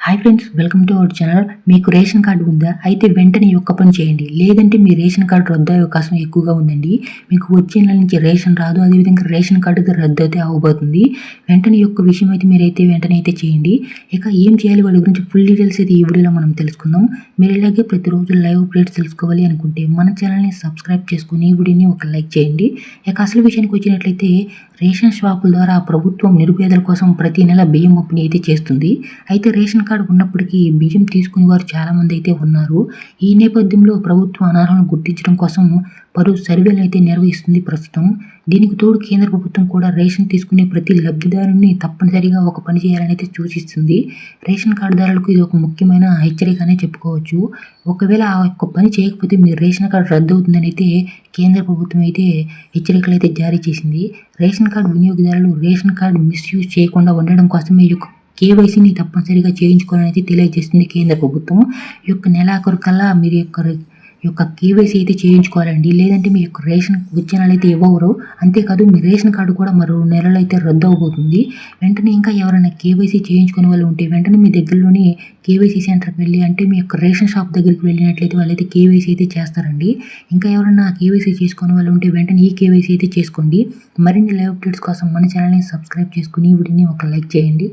Hi friends welcome to our channel మీకు ration card ఉందా? అయితే వెంటనే ఒక్క పని చేయండి. లేదంటే మీ రేషన్ కార్డు రద్దు అయ్యే అవకాశం ఎక్కువగా ఉందండి. మీకు వచ్చే నెల నుంచి రేషన్ రాదు. అదేవిధంగా రేషన్ కార్డు అయితే రద్దు అయితే అవ్వబోతుంది వెంటనే యొక్క విషయం అయితే మీరైతే వెంటనే అయితే చేయండి. ఇక ఏం చేయాలి? వాటి గురించి ఫుల్ డీటెయిల్స్ అయితే ఈ వీడియోలో మనం తెలుసుకుందాం. మీరు ఇలాగే ప్రతిరోజు లైవ్ అప్డేట్స్ తెలుసుకోవాలి అనుకుంటే మన ఛానల్ని సబ్స్క్రైబ్ చేసుకుని ఈ వీడియోని ఒక లైక్ చేయండి. ఇక అసలు విషయానికి వచ్చినట్లయితే రేషన్ షాపుల ద్వారా ప్రభుత్వం నిరుపేదల కోసం ప్రతి నెల బియ్యం పంపిణీ అయితే చేస్తుంది. అయితే రేషన్ కార్డు ఉన్నప్పటికీ బియ్యం తీసుకునే వారు చాలామంది అయితే ఉన్నారు. ఈ నేపథ్యంలో ప్రభుత్వం అనర్హులను గుర్తించడం కోసం పలు సర్వేలు అయితే నిర్వహిస్తుంది ప్రస్తుతం. దీనికి తోడు కేంద్ర ప్రభుత్వం కూడా రేషన్ తీసుకునే ప్రతి లబ్ధిదారుని తప్పనిసరిగా ఒక పని చేయాలని అయితే సూచిస్తుంది. రేషన్ కార్డుదారులకు ఇది ఒక ముఖ్యమైన హెచ్చరికనే చెప్పుకోవచ్చు. ఒకవేళ ఆ యొక్క పని చేయకపోతే మీ రేషన్ కార్డు రద్దు అవుతుందని అయితే కేంద్ర ప్రభుత్వం అయితే హెచ్చరికలు అయితే జారీ చేసింది. రేషన్ కార్డు వినియోగదారులు రేషన్ కార్డు మిస్యూజ్ చేయకుండా ఉండడం కోసమే ఈ యొక్క కేవైసీని తప్పనిసరిగా చేయించుకోవాలని అయితే తెలియజేస్తుంది కేంద్ర ప్రభుత్వం. ఈ యొక్క నెలాఖరు కల్లా మీరు యొక్క యొక్క కేవైసీ అయితే చేయించుకోవాలండి. లేదంటే మీ యొక్క రేషన్ వచ్చే అయితే ఇవ్వరు అంతేకాదు మీ రేషన్ కార్డు కూడా మరో నెలలో అయితే రద్దు అవబోతుంది వెంటనే ఇంకా ఎవరైనా కేవైసీ చేయించుకునే వాళ్ళు ఉంటే వెంటనే మీ దగ్గరలోని కేవైసీ సెంటర్కి వెళ్ళి అంటే మీ యొక్క రేషన్ షాప్ దగ్గరికి వెళ్ళినట్లయితే వాళ్ళైతే కేవైసీ అయితే చేస్తారండి. ఇంకా ఎవరైనా కేవైసీ చేసుకునే వాళ్ళు ఉంటే వెంటనే ఈ కేవైసీ అయితే చేసుకోండి. మరిన్ని లైవ్ అప్డేట్స్ కోసం మన ఛానల్ని సబ్స్క్రైబ్ చేసుకుని వీడిని ఒక లైక్ చేయండి.